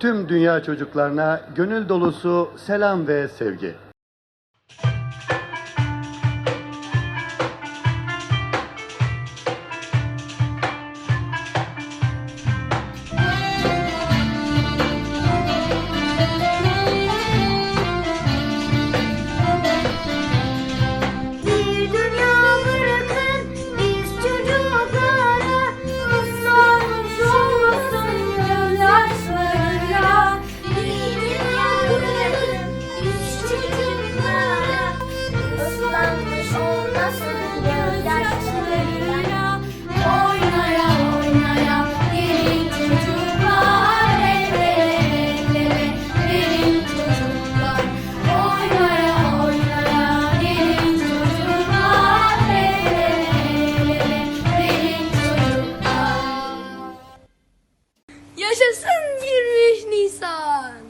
tüm dünya çocuklarına gönül dolusu selam ve sevgi. Yaşasın 23 Nisan.